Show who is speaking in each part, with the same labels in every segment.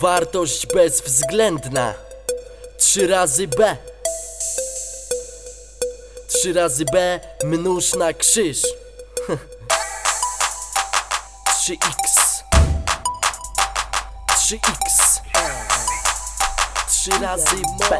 Speaker 1: Wartość bezwzględna. Trzy razy B. Trzy razy B mnóż na krzyż. 3x. 3x. Trzy razy B.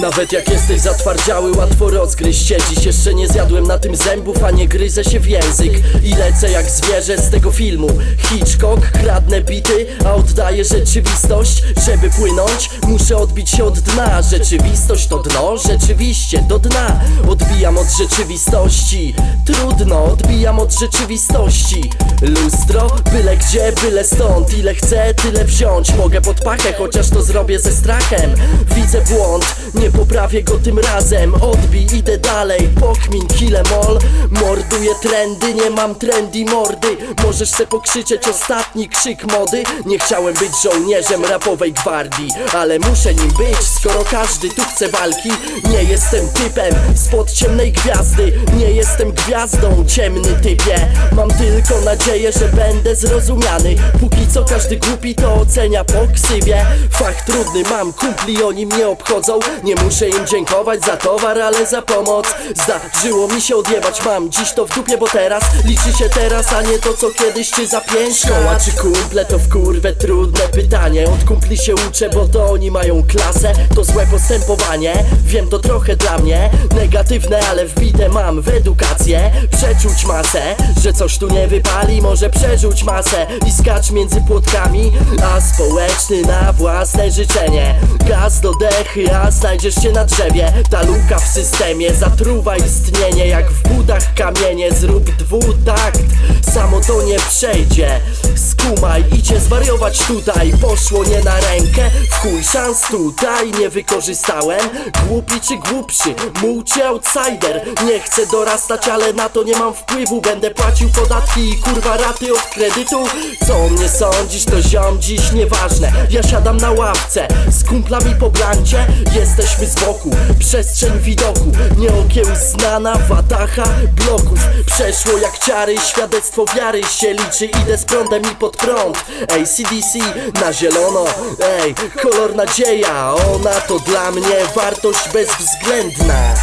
Speaker 1: Nawet jak jesteś zatwardziały, łatwo rozgryźć. Się Dziś jeszcze nie zjadłem na tym zębów, a nie gryzę się w język. I lecę jak zwierzę z tego filmu. Hitchcock, kradnę bity, a oddaję rzeczywistość. Żeby płynąć, muszę odbić się od dna. Rzeczywistość to dno, rzeczywiście, do dna. Odbijam od rzeczywistości. Trudno, odbijam od rzeczywistości. Lustro, byle gdzie, byle stąd. Ile chcę, tyle wziąć. Mogę pod pachę, chociaż to zrobię ze strachem Widzę błąd, nie poprawię go tym razem. Odbij, idę dalej, pokmin, kile mol. Morduję trendy, nie mam trendy mordy. Możesz se pokrzyczeć ostatni krzyk mody. Nie chciałem być żołnierzem rapowej gwardii Ale muszę nim być, skoro każdy tu chce walki. Nie jestem typem spod ciemnej gwiazdy. Nie jestem gwiazdą, ciemny typie. Mam tylko nadzieję, że będę zrozumiany. Póki co każdy głupi to ocenia po ksywie. Fach trudny mam, kumpli obchodzą. Nie muszę im dziękować za towar, ale za pomoc. Zdarzyło mi się odjebać, mam dziś to w dupie, bo teraz Liczy się teraz, a nie to co kiedyś czy za pięć Szkoła czy kumple to w kurwę trudne pytanie. Od kumpli się uczę, bo to oni mają klasę. To złe postępowanie, wiem to trochę dla mnie. Negatywne, ale wbite mam w edukację. Przeczuć masę, że coś tu nie wypali Może przerzuć masę i skacz między płotkami. A społeczny na własne życzenie. Gaz do dechy, a znajdziesz się na drzewie. Ta luka w systemie zatruwa istnienie Jak w budach kamienie, zrób dwutakt Samo to nie przejdzie. Skumaj, idzie zwariować tutaj. Poszło nie na rękę. W chuj szans tutaj nie wykorzystałem. Głupi czy głupszy, muł czy outsider. Nie chcę dorastać, ale na to nie mam wpływu. Będę płacił podatki i kurwa raty od kredytu. Co mnie sądzisz, to ziom dziś nieważne. Ja siadam na ławce. Z kumplami po glancie Jesteśmy z boku, przestrzeń widoku Nieokiełznana watacha bloków. Przeszło jak ciary, świadectwo wiary się liczy Idę z prądem i pod prąd. ACDC na zielono. Ej, kolor nadzieja Ona to dla mnie wartość bezwzględna